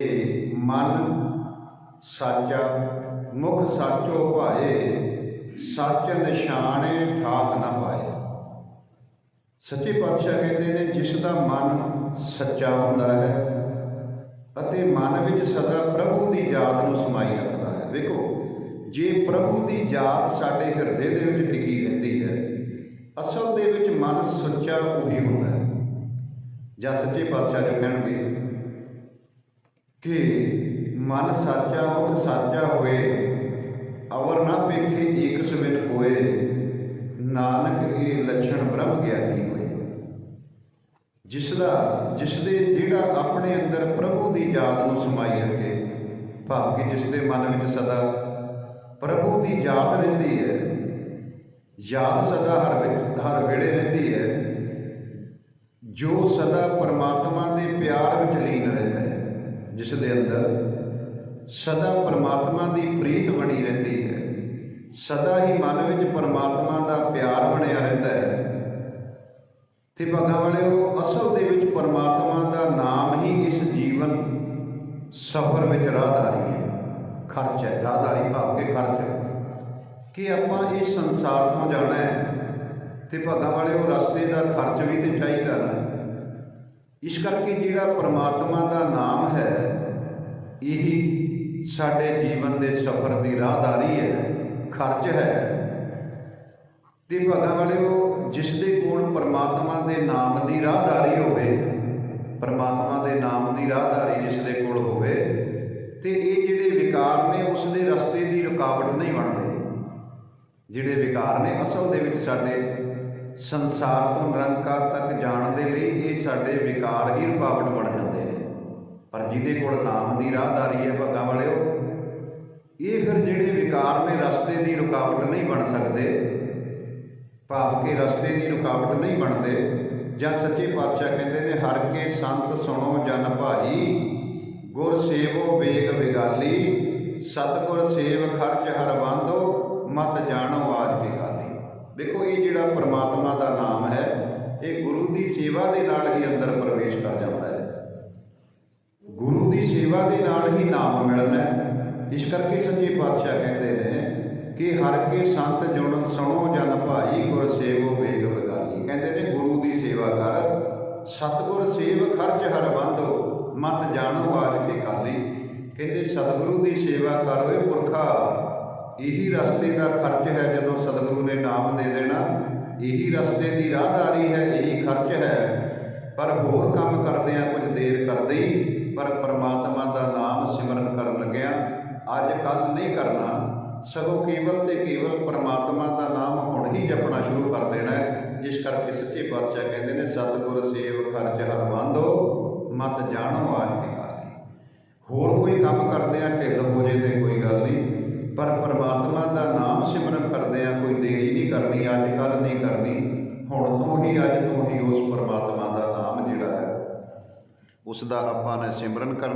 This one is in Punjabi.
ਇਹ ਮਨ ਸਾਚਾ, ਮੁਖ ਸਾਚੋ ਭਾਏ, ਸੱਚ ਨਿਸ਼ਾਨੇ ਠਾਕ ਨਾ ਪਾਏ। ਸੱਚੇ ਪਾਤਸ਼ਾਹ ਕਹਿੰਦੇ ਨੇ, ਜਿਸ ਦਾ ਮਨ ਸੱਚਾ ਹੁੰਦਾ ਹੈ ਅਤੇ ਮਨ ਵਿੱਚ ਸਦਾ ਪ੍ਰਭੂ ਦੀ ਯਾਦ ਨੂੰ ਸਮਾਈ ਰੱਖਦਾ ਹੈ। ਵੇਖੋ, ਜੇ ਪ੍ਰਭੂ ਦੀ ਯਾਦ ਸਾਡੇ ਹਿਰਦੇ ਦੇ ਵਿੱਚ ਟਿਕੀ ਰਹਿੰਦੀ ਹੈ, ਅਸਲ ਦੇ ਵਿੱਚ ਮਨ ਸੱਚਾ ਉਹੀ ਹੁੰਦਾ ਹੈ। ਜਾਂ ਸੱਚੇ ਪਾਤਸ਼ਾਹ ਜੋ ਕਹਿਣਗੇ ਕਿ ਮਨ ਸਾਚਾ ਮੁਖ ਸਾਚਾ ਹੋਏ, ਅਵਰ ਨਾ ਵੇਖੇ ਏਕ ਸਵਿਨ ਹੋਏ, ਨਾਨਕ ਇਹ ਲੱਛਣ ਬ੍ਰਹਮ ਗਿਆਨੀ ਹੋਏ। ਜਿਸ ਦਾ ਜਿਸ ਦੇ ਜਿਹੜਾ ਆਪਣੇ ਅੰਦਰ ਪ੍ਰਭੂ ਦੀ ਯਾਦ ਨੂੰ ਸਮਾਈ ਰੱਖੇ, ਭਾਵ ਕਿ ਜਿਸ ਦੇ ਮਨ ਵਿੱਚ ਸਦਾ ਪ੍ਰਭੂ ਦੀ ਯਾਦ ਰਹਿੰਦੀ ਹੈ, ਯਾਦ ਸਦਾ ਹਰ ਵਿੱਚ ਹਰ ਵੇਲੇ ਰਹਿੰਦੀ ਹੈ, ਜੋ ਸਦਾ ਪਰਮਾਤਮਾ ਦੇ ਪਿਆਰ ਵਿੱਚ ਲੀਨ ਰਹਿੰਦਾ ਜਿਸ ਦੇ ਅੰਦਰ ਸਦਾ ਪਰਮਾਤਮਾ ਦੀ ਪ੍ਰੀਤ ਬਣੀ ਰਹਿੰਦੀ ਹੈ, ਸਦਾ ਹੀ ਮਨ ਵਿੱਚ ਪਰਮਾਤਮਾ ਦਾ ਪਿਆਰ ਬਣਿਆ ਰਹਿੰਦਾ ਹੈ। ਤੇ ਭਾਗਾਂ ਵਾਲਿਓ, ਅਸਲ ਦੇ ਵਿੱਚ ਪਰਮਾਤਮਾ ਦਾ ਨਾਮ ਹੀ ਇਸ ਜੀਵਨ ਸਫ਼ਰ ਵਿੱਚ ਰਾਹਦਾਰੀ ਹੈ। ਖਰਚ ਹੈ, ਰਾਹਦਾਰੀ ਭਾਵ ਕੇ ਖਰਚ ਹੈ। ਕਿ ਆਪਾਂ ਇਸ ਸੰਸਾਰ ਤੋਂ ਜਾਣਾ ਹੈ ਤੇ ਭਾਗਾਂ ਵਾਲਿਓ, ਰਸਤੇ ਦਾ ਖਰਚ ਇਸ ਕਰਕੇ ਜਿਹੜਾ ਪਰਮਾਤਮਾ ਦਾ ਨਾਮ ਹੈ, ਇਹੀ ਸਾਡੇ ਜੀਵਨ ਦੇ ਸਫ਼ਰ ਦੀ ਰਾਹਦਾਰੀ ਹੈ, ਖਰਚ ਹੈ। ਤੇ ਭਾਗਾਂ ਵਾਲਿਓ, ਜਿਸ ਦੇ ਕੋਲ ਪਰਮਾਤਮਾ ਦੇ ਨਾਮ ਦੀ ਰਾਹਦਾਰੀ ਹੋਵੇ, ਪਰਮਾਤਮਾ ਦੇ ਨਾਮ ਦੀ ਰਾਹਦਾਰੀ ਜਿਸ ਦੇ ਕੋਲ ਹੋਵੇ, ਤੇ ਇਹ ਜਿਹੜੇ ਵਿਕਾਰ ਨੇ, ਉਸ ਦੇ ਰਸਤੇ ਦੀ ਰੁਕਾਵਟ ਨਹੀਂ ਬਣਦੇ। ਜਿਹੜੇ ਵਿਕਾਰ ਨੇ, ਅਸਲ ਦੇ ਵਿੱਚ ਸਾਡੇ ਸੰਸਾਰ ਤੋਂ ਨਿਰੰਕਾਰ ਤੱਕ ਜਾਣ ਦੇ ਲਈ ਇਹ ਸਾਡੇ ਵਿਕਾਰ ਹੀ ਰੁਕਾਵਟ ਬਣ ਜਾਂਦੇ ਨੇ। ਪਰ ਜਿਹਦੇ ਕੋਲ ਨਾਮ ਦੀ ਰਾਹਦਾਰੀ ਹੈ ਭਾਗਾਂ ਵਾਲਿਓ, ਇਹ ਫਿਰ ਜਿਹੜੇ ਵਿਕਾਰ ਨੇ ਰਸਤੇ ਦੀ ਰੁਕਾਵਟ ਨਹੀਂ ਬਣ ਸਕਦੇ, ਭਾਵ ਕਿ ਰਸਤੇ ਦੀ ਰੁਕਾਵਟ ਨਹੀਂ ਬਣਦੇ, ਜਾਂ ਸੱਚੇ ਪਾਤਸ਼ਾਹ ਕਹਿੰਦੇ ਨੇ, ਹਰ ਕੇ ਸੰਤ ਸੁਣੋ ਜਨ ਭਾਈ, ਗੁਰ ਸੇਵੋ ਵੇਗ ਵਿਗਾਲੀ, ਸਤਗੁਰ ਸੇਵ ਖਰਚ ਹਰ ਬੰਦੋ, ਮਤ ਜਾਣੋ ਆਜ ਵਿਗਾਲੀ। ਦੇਖੋ, ਇਹ ਜਿਹੜਾ ਪਰਮਾਤਮਾ ਦਾ ਨਾਮ ਹੈ, ਇਹ ਗੁਰੂ ਦੀ ਸੇਵਾ ਦੇ ਨਾਲ ਹੀ ਅੰਦਰ ਪ੍ਰਵੇਸ਼ ਕਰ ਜਾਂਦਾ ਹੈ। ਗੁਰੂ ਦੀ ਸੇਵਾ ਦੇ ਨਾਲ ਹੀ ਨਾਮ ਮਿਲਣਾ ਹੈ। ਇਸ ਕਰਕੇ ਸੱਚੇ ਪਾਤਸ਼ਾਹ ਕਹਿੰਦੇ ਨੇ ਕਿ ਹਰ ਕੇ ਸੰਤ ਜੁਣ ਸੁਣੋ ਜਨ ਭਾਈ ਗੁਰ ਸੇਵੋ ਵੇਗ ਵਿਗਾਲੀ ਕਹਿੰਦੇ ਨੇ, ਗੁਰੂ ਦੀ ਸੇਵਾ ਕਰ, ਸਤਗੁਰ ਸੇਵ ਖਰਚ ਹਰ ਬੰਦੋ, ਮਤ ਜਾਣੋ ਆਦਿ ਕੇ ਕਾਲੀ ਕਹਿੰਦੇ, ਸਤਿਗੁਰੂ ਦੀ ਸੇਵਾ ਕਰੋ ਇਹ ਪੁਰਖਾ, ਇਹੀ ਰਸਤੇ ਦਾ ਖਰਚ ਹੈ ਜਦੋਂ ਸਤਿਗੁਰੂ ਨਾਮ ਦੇ ਦੇਣਾ। ਇਹੀ ਰਸਤੇ ਦੀ ਰਾਹਦਾਰੀ ਹੈ, ਇਹੀ ਖਰਚ ਹੈ। ਪਰ ਹੋਰ ਕੰਮ ਕਰਦੇ ਕੁਝ ਦੇਰ ਕਰਦੇ ਹੀ, ਪਰ ਪਰਮਾਤਮਾ ਦਾ ਨਾਮ ਸਿਮਰਨ ਕਰਨ ਲੱਗਿਆ, ਅੱਜ ਕੱਲ ਨਹੀਂ ਕਰਨਾ। ਸਗੋਂ ਕੇਵਲ ਤੇ ਕੇਵਲ ਪਰਮਾਤਮਾ ਦਾ ਨਾਮ ਹੁਣ ਹੀ ਜਪਣਾ ਸ਼ੁਰੂ ਕਰ ਦੇਣਾ ਹੈ। ਜਿਸ ਕਰਕੇ ਸੱਚੇ ਪਾਤਸ਼ਾਹ ਕਹਿੰਦੇ ਨੇ, ਸਤਿਗੁਰ ਸੇਵ ਖਰਚ ਹਰ ਬੰਦੋ ਮਤ ਜਾਣੋ ਆਜ ਦੀ ਕਾਲੀ ਹੋਰ ਕੋਈ ਕੰਮ ਕਰਦੇ ਆ ਢਿੱਲ ਹੋ ਜੇ ਤੇ ਕੋਈ ਗੱਲ ਨਹੀਂ ਪਰ ਪਰਮਾਤਮਾ ਦਾ ਨਾਮ ਸਿਮਰਨ ਕਰਦੇ ਆ ਕੋਈ ਦੇਰੀ ਨਹੀਂ ਕਰਨੀ ਅੱਜ ਕੱਲ ਨਹੀਂ ਕਰਨੀ ਹੁਣ ਤੋਂ ਹੀ ਅੱਜ ਤੋਂ ਹੀ ਉਸ ਪਰਮਾਤਮਾ ਦਾ ਨਾਮ ਜਿਹੜਾ ਹੈ ਉਸ ਦਾ ਆਪਾਂ ਨੇ ਸਿਮਰਨ ਕਰਨਾ